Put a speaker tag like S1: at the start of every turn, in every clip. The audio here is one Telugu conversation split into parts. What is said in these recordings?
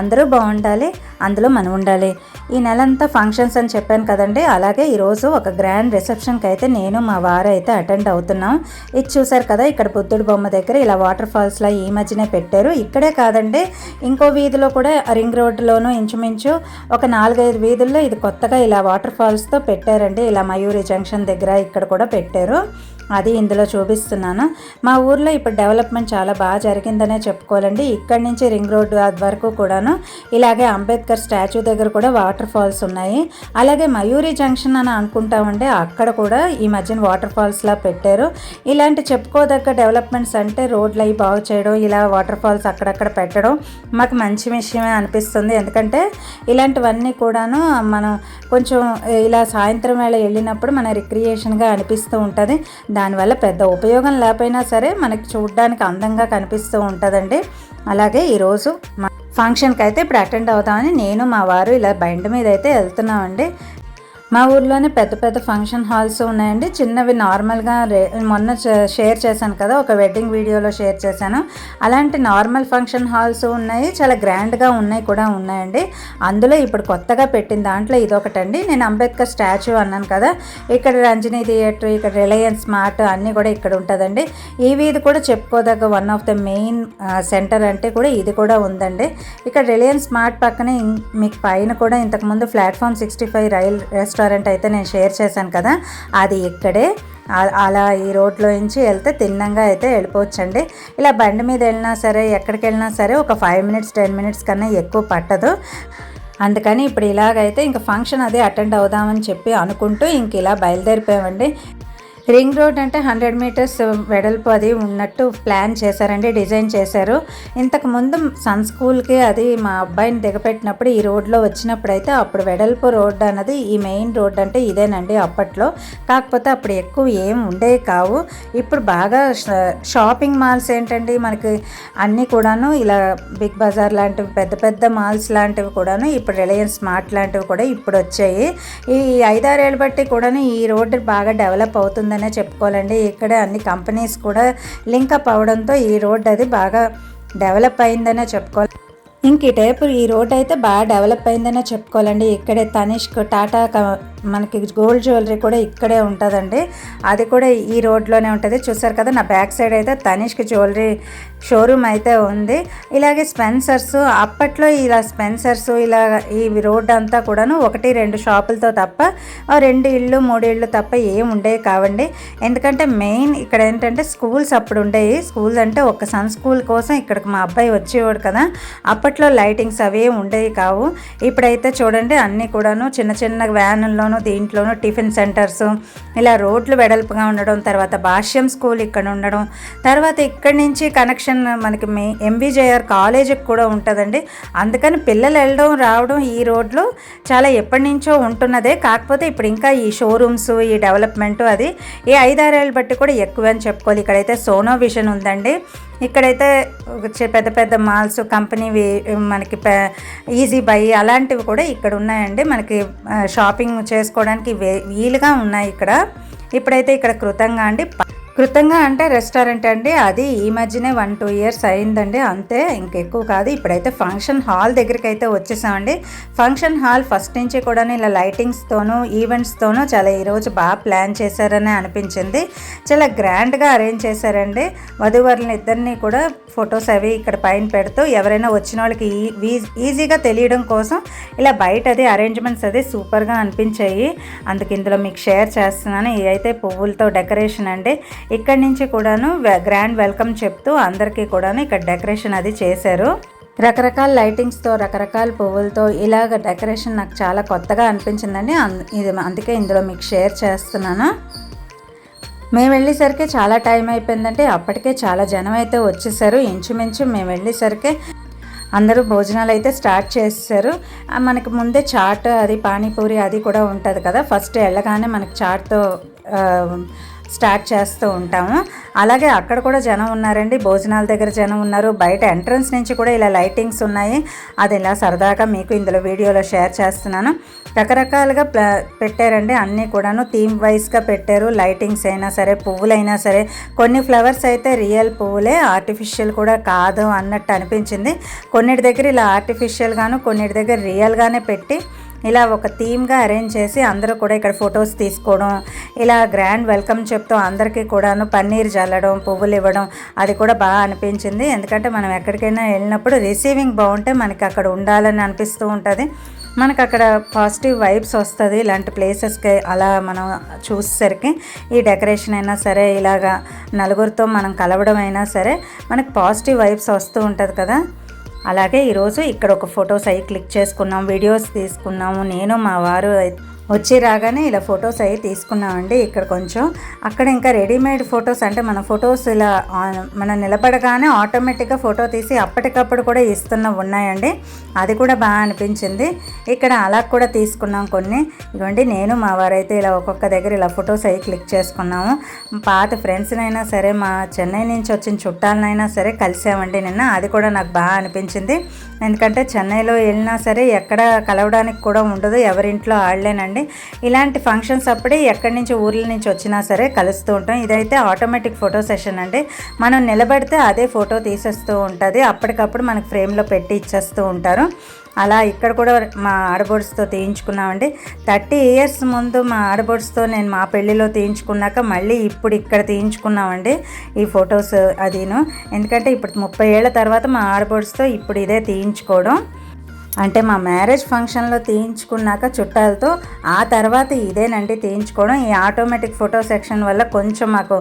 S1: అందరూ బాగుండాలి అందులో మనం ఉండాలి. ఈ నెలంతా ఫంక్షన్స్ అని చెప్పాను కదండి. అలాగే ఈరోజు ఒక గ్రాండ్ రిసెప్షన్కి అయితే నేను మా వారు అయితే అటెండ్ అవుతున్నాం. ఇది చూసారు కదా ఇక్కడ బుద్ధుడు బొమ్మ దగ్గర ఇలా వాటర్ ఫాల్స్లా ఈ మధ్యనే పెట్టారు. ఇక్కడే కాదండి ఇంకో వీధిలో కూడా రింగ్ రోడ్లోనూ ఇంచుమించు ఒక నాలుగైదు వీధుల్లో ఇది కొత్తగా ఇలా వాటర్ ఫాల్స్తో పెట్టారండి. ఇలా మయూరి జంక్షన్ దగ్గర ఇక్కడ కూడా పెట్టారు. అది ఇందులో చూపిస్తున్నాను. మా ఊర్లో ఇప్పుడు డెవలప్మెంట్ చాలా బాగా జరిగిందనే చెప్పుకోవాలండి. ఇక్కడి నుంచి రింగ్ రోడ్ వరకు కూడాను. ఇలాగే అంబేద్కర్ స్టాచ్యూ దగ్గర కూడా వాటర్ ఫాల్స్ ఉన్నాయి. అలాగే మయూరి జంక్షన్ అని అనుకుంటామంటే అక్కడ కూడా ఈ మధ్యన వాటర్ ఫాల్స్లా పెట్టారు. ఇలాంటి చెప్పుకోదగ్గ డెవలప్మెంట్స్ అంటే రోడ్లు అవి బాగు చేయడం ఇలా వాటర్ ఫాల్స్ అక్కడక్కడ పెట్టడం మాకు మంచి విషయమే అనిపిస్తుంది. ఎందుకంటే ఇలాంటివన్నీ కూడాను మనం కొంచెం ఇలా సాయంత్రం వేళ వెళ్ళినప్పుడు మన రిక్రియేషన్గా అనిపిస్తూ ఉంటుంది. దానివల్ల పెద్ద ఉపయోగం లేకపోయినా సరే మనకి చూడడానికి అందంగా కనిపిస్తూ ఉంటుందండి. అలాగే ఈరోజు ఫంక్షన్కి అయితే ఇప్పుడు అటెండ్ అవుతామని నేను మా వారు ఇలా బయట మీద అయితే వెళ్తున్నామండి. మా ఊర్లోనే పెద్ద పెద్ద ఫంక్షన్ హాల్స్ ఉన్నాయండి. చిన్నవి నార్మల్గా రే మొన్న షేర్ చేశాను కదా ఒక వెడ్డింగ్ వీడియోలో షేర్ చేశాను. అలాంటి నార్మల్ ఫంక్షన్ హాల్స్ ఉన్నాయి చాలా గ్రాండ్గా ఉన్నాయి కూడా ఉన్నాయండి. అందులో ఇప్పుడు కొత్తగా పెట్టిన దాంట్లో ఇదొకటండి. నేను అంబేద్కర్ స్టాచ్యూ అన్నాను కదా ఇక్కడ రంజనీ థియేటర్ ఇక్కడ రిలయన్స్ స్మార్ట్ అన్నీ కూడా ఇక్కడ ఉంటుందండి. ఈ వీధి కూడా చెప్పుకోదగ్గ one of the main centre అంటే కూడా ఇది కూడా ఉందండి. ఇక్కడ రిలయన్స్ మార్ట్ పక్కనే మీకు పైన కూడా ఇంతకుముందు platform sixty five rail restaurant అయితే నేను షేర్ చేశాను కదా అది ఇక్కడే. అలా ఈ రోడ్లో నుంచి వెళ్తే తిన్నంగా అయితే వెళ్ళిపోవచ్చండి. ఇలా బండి మీద వెళ్ళినా సరే ఎక్కడికి వెళ్ళినా సరే ఒక ఫైవ్ మినిట్స్ టెన్ మినిట్స్ కన్నా ఎక్కువ పట్టదు. అందుకని ఇప్పుడు ఇలాగైతే ఇంకా ఫంక్షన్ అదే అటెండ్ అవుదామని చెప్పి అనుకుంటూ ఇంక ఇలా బయలుదేరిపోయామండి. రింగ్ రోడ్ అంటే హండ్రెడ్ మీటర్స్ వెడల్పు అది ఉన్నట్టు ప్లాన్ చేశారండి డిజైన్ చేశారు. ఇంతకు ముందు సన్ స్కూల్కి అది మా అబ్బాయిని దిగపెట్టినప్పుడు ఈ రోడ్లో వచ్చినప్పుడు అయితే అప్పుడు వెడల్పు రోడ్ అన్నది ఈ మెయిన్ రోడ్ అంటే ఇదేనండి అప్పట్లో. కాకపోతే అప్పుడు ఎక్కువ ఏం ఉండేవి కావు. ఇప్పుడు బాగా షాపింగ్ మాల్స్ ఏంటండి మనకి అన్నీ కూడాను ఇలా బిగ్ బజార్ లాంటివి పెద్ద పెద్ద మాల్స్ లాంటివి కూడాను ఇప్పుడు రిలయన్స్ స్మార్ట్ లాంటివి కూడా ఇప్పుడు వచ్చాయి. ఈ ఐదారేళ్ళు బట్టి కూడాను ఈ రోడ్డు బాగా డెవలప్ అవుతుందని చెప్పుకోవాలండి. ఇక్కడ అన్ని కంపెనీస్ కూడా లింకప్ అవడంతో ఈ రోడ్ అది బాగా డెవలప్ అయిందనే చెప్పుకోవాలి. ఇంక ఈ టైపు ఈ రోడ్ అయితే బాగా డెవలప్ అయిందనే చెప్పుకోవాలండి. ఇక్కడే తనిష్క్ టాటా క- మనకి గోల్డ్ జ్యువెలరీ కూడా ఇక్కడే ఉంటుందండి. అది కూడా ఈ రోడ్లోనే ఉంటుంది. చూసారు కదా నా బ్యాక్ సైడ్ అయితే తనిష్క్ జ్యువెలరీ షోరూమ్ అయితే ఉంది. ఇలాగే స్పెన్సర్స్ అప్పట్లో ఇలా స్పెన్సర్స్ ఇలా ఈ రోడ్ అంతా కూడాను ఒకటి రెండు షాపులతో తప్ప ఆ రెండు ఇళ్ళు మూడు ఇళ్ళు తప్ప ఏం ఉండేవి కావండి. ఎందుకంటే మెయిన్ ఇక్కడ ఏంటంటే స్కూల్స్ అప్పుడు ఉండేవి. స్కూల్స్ అంటే ఒక సన్ స్కూల్ కోసం ఇక్కడికి మా అబ్బాయి వచ్చేవాడు కదా. అప్పట్లో లైటింగ్స్ అవి ఉండేవి కావు. ఇప్పుడైతే చూడండి అన్నీ కూడాను చిన్న చిన్న వ్యానుల్లోనూ దీంట్లోనూ టిఫిన్ సెంటర్స్ ఇలా రోడ్లు వెడల్పుగా ఉండడం తర్వాత భాష్యం స్కూల్ ఇక్కడ ఉండడం తర్వాత ఇక్కడి నుంచి కనెక్షన్ మనకి మే ఎంబీజేఆర్ కాలేజీకి కూడా ఉంటుందండి. అందుకని పిల్లలు వెళ్ళడం రావడం ఈ రోడ్లో చాలా ఎప్పటి నుంచో ఉంటున్నదే. కాకపోతే ఇప్పుడు ఇంకా ఈ షోరూమ్స్ ఈ డెవలప్మెంట్ అది ఈ ఐదారేళ్ళు బట్టి కూడా ఎక్కువ అని చెప్పుకోవాలి. ఇక్కడైతే సోనో విషన్ ఉందండి. ఇక్కడైతే పెద్ద పెద్ద మాల్స్ కంపెనీవి మనకి ఈజీ బై అలాంటివి కూడా ఇక్కడ ఉన్నాయండి. మనకి షాపింగ్ చేసుకోవడానికి వీలుగా ఉన్నాయి ఇక్కడ. ఇప్పుడైతే ఇక్కడ కృతంగా అండి. కృతంగా అంటే రెస్టారెంట్ అండి. అది ఈ మధ్యనే వన్ టూ ఇయర్స్ అయిందండి. అంతే ఇంకెక్కువ కాదు. ఇప్పుడైతే ఫంక్షన్ హాల్ దగ్గరికి అయితే వచ్చేసామండి. ఫంక్షన్ హాల్ ఫస్ట్ నుంచి కూడా ఇలా లైటింగ్స్తోనూ ఈవెంట్స్తోనూ చాలా ఈరోజు బాగా ప్లాన్ చేశారని అనిపించింది. చాలా గ్రాండ్గా అరేంజ్ చేశారండి. వధువరులను ఇద్దరిని కూడా ఫొటోస్ అవి ఇక్కడ పైన పెడుతూ ఎవరైనా వచ్చిన వాళ్ళకి ఈ- ఈజీగా తెలియడం కోసం ఇలా బయట అది అరేంజ్మెంట్స్ అది సూపర్గా అనిపించాయి. అందుకు ఇందులో మీకు షేర్ చేస్తున్నాను. ఇదైతే పువ్వులతో డెకరేషన్ అండి. ఇక్కడి నుంచి కూడాను గ్రాండ్ వెల్కమ్ చెప్తూ అందరికీ కూడాను ఇక్కడ డెకరేషన్ అది చేశారు. రకరకాల లైటింగ్స్తో రకరకాల పువ్వులతో ఇలాగ డెకరేషన్ నాకు చాలా కొత్తగా అనిపించిందండి. ఇది అందుకే ఇందులో మీకు షేర్ చేస్తున్నాను. మేము వెళ్ళేసరికి చాలా టైం అయిపోయిందంటే అప్పటికే చాలా జనం అయితే వచ్చేసారు. ఇంచుమించు మేము వెళ్ళేసరికి అందరూ భోజనాలు అయితే స్టార్ట్ చేసేసారు. మనకు మనకి ముందే చాట్ అది పానీపూరి అది కూడా ఉంటుంది కదా. ఫస్ట్ వెళ్ళగానే మనకి చాట్తో స్టార్ట్ చేస్తూ ఉంటాము. అలాగే అక్కడ కూడా జనం ఉన్నారండి. భోజనాల దగ్గర జనం ఉన్నారు. బయట ఎంట్రన్స్ నుంచి కూడా ఇలా లైటింగ్స్ ఉన్నాయి. అది ఇలా సరదాగా మీకు ఇందులో వీడియోలో షేర్ చేస్తున్నాను. రకరకాలుగా పెట్టారండి. అన్నీ కూడాను థీమ్ వైజ్గా పెట్టారు. లైటింగ్స్ అయినా సరే పువ్వులైనా సరే. కొన్ని ఫ్లవర్స్ అయితే రియల్ పువ్వులే ఆర్టిఫిషియల్ కూడా కాదు అన్నట్టు అనిపించింది. కొన్నిటి దగ్గర ఇలా ఆర్టిఫిషియల్గాను కొన్నిటి దగ్గర రియల్గానే పెట్టి ఇలా ఒక థీమ్గా అరేంజ్ చేసి అందరూ కూడా ఇక్కడ ఫొటోస్ తీసుకోవడం ఇలా గ్రాండ్ వెల్కమ్ చెప్తూ అందరికీ కూడాను పన్నీర్ చల్లడం పువ్వులు ఇవ్వడం అది కూడా బాగా అనిపించింది. ఎందుకంటే మనం ఎక్కడికైనా వెళ్ళినప్పుడు రిసీవింగ్ బాగుంటే మనకి అక్కడ ఉండాలని అనిపిస్తూ ఉంటుంది. మనకు అక్కడ పాజిటివ్ వైబ్స్ వస్తుంది ఇలాంటి ప్లేసెస్కి అలా మనం చూసేసరికి. ఈ డెకరేషన్ అయినా సరే ఇలాగా నలుగురితో మనం కలవడం అయినా సరే మనకు పాజిటివ్ వైబ్స్ వస్తూ ఉంటుంది కదా. అలాగే ఈరోజు ఇక్కడ ఒక ఫొటోస్ అవి క్లిక్ చేసుకున్నాం వీడియోస్ తీసుకున్నాము. నేను మా వారు వచ్చి రాగానే ఇలా ఫొటోస్ అవి తీసుకున్నామండి ఇక్కడ కొంచెం. అక్కడ ఇంకా రెడీమేడ్ ఫొటోస్ అంటే మన ఫొటోస్ ఇలా మనం నిలబడగానే ఆటోమేటిక్గా ఫోటో తీసి అప్పటికప్పుడు కూడా ఇస్తున్న ఉన్నాయండి. అది కూడా బాగా అనిపించింది. ఇక్కడ అలా కూడా తీసుకున్నాం కొన్ని. ఇవ్వండి నేను మా వారైతే ఇలా ఒక్కొక్క దగ్గర ఇలా ఫొటోస్ అవి క్లిక్ చేసుకున్నాము. పాత ఫ్రెండ్స్నైనా సరే మా చెన్నై నుంచి వచ్చిన చుట్టాలనైనా సరే కలిసామండి నిన్న. అది కూడా నాకు బాగా అనిపించింది. ఎందుకంటే చెన్నైలో వెళ్ళినా సరే ఎక్కడ కలవడానికి కూడా ఉండదు. ఎవరింట్లో ఆడలేనండి. అండి ఇలాంటి ఫంక్షన్స్ అప్పుడే ఎక్కడి నుంచి ఊర్ల నుంచి వచ్చినా సరే కలుస్తూ ఉంటాం. ఇదైతే ఆటోమేటిక్ ఫోటో సెషన్ అండి. మనం నిలబడితే అదే ఫోటో తీసేస్తూ ఉంటుంది. అప్పటికప్పుడు మనకు ఫ్రేమ్లో పెట్టి ఇచ్చేస్తూ ఉంటారు. అలా ఇక్కడ కూడా మా ఆడబోడ్స్తో తీయించుకున్నామండి. థర్టీ ఇయర్స్ ముందు మా ఆడబోడ్స్తో నేను మా పెళ్ళిలో తీయించుకున్నాక మళ్ళీ ఇప్పుడు ఇక్కడ తీయించుకున్నామండి ఈ ఫొటోస్ అదిను. ఎందుకంటే ఇప్పుడు ముప్పై ఏళ్ళ తర్వాత మా ఆడబోడ్స్తో ఇప్పుడు ఇదే తీయించుకోవడం. అంటే మా మ్యారేజ్ ఫంక్షన్లో తీయించుకున్నాక చుట్టాలతో ఆ తర్వాత ఇదేనండి తీయించుకోవడం. ఈ ఆటోమేటిక్ ఫోటో సెక్షన్ వల్ల కొంచెం మాకు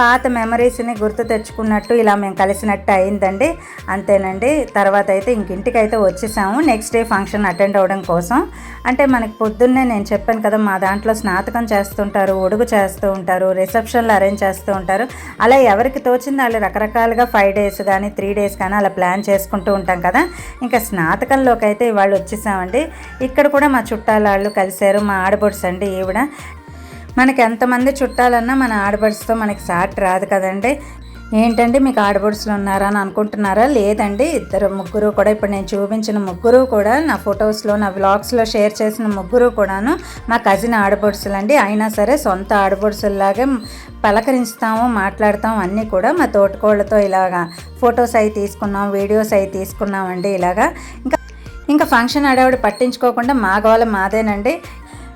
S1: పాత మెమరీస్ని గుర్తు తెచ్చుకున్నట్టు ఇలా మేము కలిసినట్టు అయిందండి. అంతేనండి. తర్వాత అయితే ఇంక ఇంటికైతే వచ్చేసాము. నెక్స్ట్ డే ఫంక్షన్ అటెండ్ అవ్వడం కోసం. అంటే మనకి పొద్దున్నే నేను చెప్పాను కదా మా దాంట్లో స్నాతకం చేస్తుంటారు ఒడుగు చేస్తూ ఉంటారు రిసెప్షన్లు అరేంజ్ చేస్తూ ఉంటారు. అలా ఎవరికి తోచింది వాళ్ళు రకరకాలుగా ఫైవ్ డేస్ కానీ త్రీ డేస్ కానీ అలా ప్లాన్ చేసుకుంటూ ఉంటాం కదా. ఇంకా స్నాతకంలోకి అయితే వాళ్ళు వచ్చేసామండి ఇక్కడ కూడా మా చుట్టాల వాళ్ళు కలిశారు మా ఆడబొడ్స్ అండి ఈవిడ. మనకి ఎంతమంది చుట్టాలన్నా మన ఆడబడుచుతో మనకి సాట్ రాదు కదండి. ఏంటంటే మీకు ఆడబడుసులు ఉన్నారా అని అనుకుంటున్నారా? లేదండి ఇద్దరు ముగ్గురు కూడా ఇప్పుడు నేను చూపించిన ముగ్గురు కూడా నా ఫొటోస్లో నా వ్లాగ్స్లో షేర్ చేసిన ముగ్గురు కూడాను మా కజిన్ ఆడబడుసులు అండి అయినా సరే సొంత ఆడబడుసుల్లాగే పలకరిస్తాము మాట్లాడతాం అన్నీ కూడా మా తోటకోళ్ళతో ఇలాగా ఫొటోస్ అవి తీసుకున్నాం వీడియోస్ అవి తీసుకున్నామండి ఇలాగా. ఇంకా ఇంకా ఫంక్షన్ ఆడేవాడు పట్టించుకోకుండా మా గోళం మాదేనండి.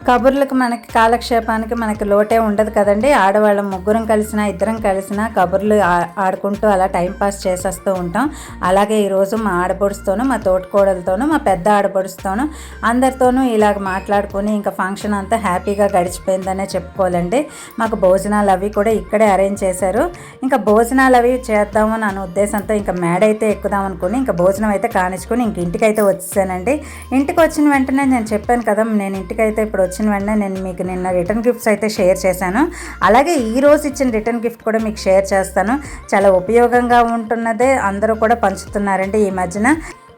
S1: కబుర్లకు మనకి కాలక్షేపానికి మనకి లోటే ఉండదు కదండి. ఆడవాళ్ళం ముగ్గురం కలిసినా ఇద్దరం కలిసినా కబుర్లు ఆడుకుంటూ అలా టైంపాస్ చేసేస్తూ ఉంటాం. అలాగే ఈరోజు మా ఆడపడుస్తోనూ మా తోటికోడలతోనూ మా పెద్ద ఆడపడుస్తోనూ అందరితోనూ ఇలాగ మాట్లాడుకుని ఇంకా ఫంక్షన్ అంతా హ్యాపీగా గడిచిపోయిందనే చెప్పుకోవాలండి. మాకు భోజనాలు అవి కూడా ఇక్కడే అరేంజ్ చేశారు. ఇంకా భోజనాలు అవి చేద్దామని అనే ఉద్దేశంతో ఇంకా మేడైతే ఎక్కుదాం అనుకుని ఇంకా భోజనం అయితే కానిచ్చుకొని ఇంక ఇంటికైతే వచ్చేసానండి. ఇంటికి వచ్చిన వెంటనే నేను చెప్పాను కదా నేను ఇంటికైతే ఇప్పుడు వచ్చిన వెంటనే నేను మీకు నిన్న రిటర్న్ గిఫ్ట్స్ అయితే షేర్ చేశాను. అలాగే ఈరోజు ఇచ్చిన రిటర్న్ గిఫ్ట్ కూడా మీకు షేర్ చేస్తాను. చాలా ఉపయోగంగా ఉంటున్నదే అందరూ కూడా పంచుతున్నారండి ఈ మధ్యన.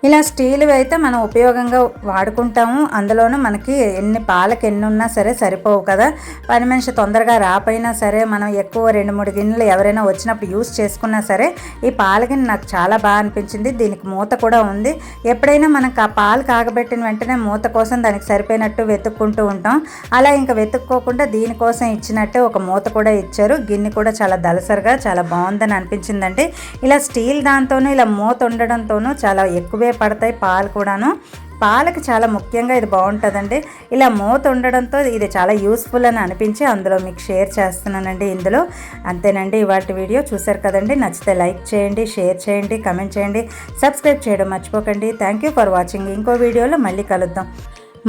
S1: ఇలా స్టీల్వి అయితే మనం ఉపయోగంగా వాడుకుంటాము. అందులోనూ మనకి ఎన్ని పాలకి ఎన్ని ఉన్నా సరే సరిపోవు కదా. పని మనిషి తొందరగా రాపోయినా సరే మనం ఎక్కువ రెండు మూడు గిన్నెలు ఎవరైనా వచ్చినప్పుడు యూస్ చేసుకున్నా సరే ఈ పాల గిన్నె నాకు చాలా బాగా అనిపించింది. దీనికి మూత కూడా ఉంది. ఎప్పుడైనా మనకు ఆ పాలు కాగబెట్టిన వెంటనే మూత కోసం దానికి సరిపోయినట్టు వెతుక్కుంటూ ఉంటాం. అలా ఇంకా వెతుక్కోకుండా దీనికోసం ఇచ్చినట్టే ఒక మూత కూడా ఇచ్చారు. గిన్నె కూడా చాలా దలసరిగా చాలా బాగుందని అనిపించిందండి. ఇలా స్టీల్ దాంతోనూ ఇలా మూత ఉండడంతోనూ చాలా ఎక్కువే పడతాయి పాలు కూడాను. పాలకి చాలా ముఖ్యంగా ఇది బాగుంటుందండి. ఇలా మూత ఉండడంతో ఇది చాలా యూస్ఫుల్ అని అనిపించి అందులో మీకు షేర్ చేస్తున్నానండి ఇందులో. అంతేనండి ఇవాటి వీడియో చూసారు కదండి. నచ్చితే లైక్ చేయండి షేర్ చేయండి కమెంట్ చేయండి. సబ్స్క్రైబ్ చేయడం మర్చిపోకండి. థ్యాంక్ యూ ఫర్ వాచింగ్ ఇంకో వీడియోలో మళ్ళీ కలుద్దాం.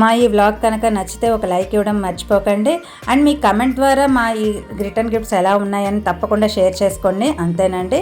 S1: మా ఈ వ్లాగ్ కనుక నచ్చితే ఒక లైక్ ఇవ్వడం మర్చిపోకండి. అండ్ మీ కమెంట్ ద్వారా మా ఈ రిటర్న్ గిఫ్ట్స్ ఎలా ఉన్నాయని తప్పకుండా షేర్ చేసుకోండి. అంతేనండి.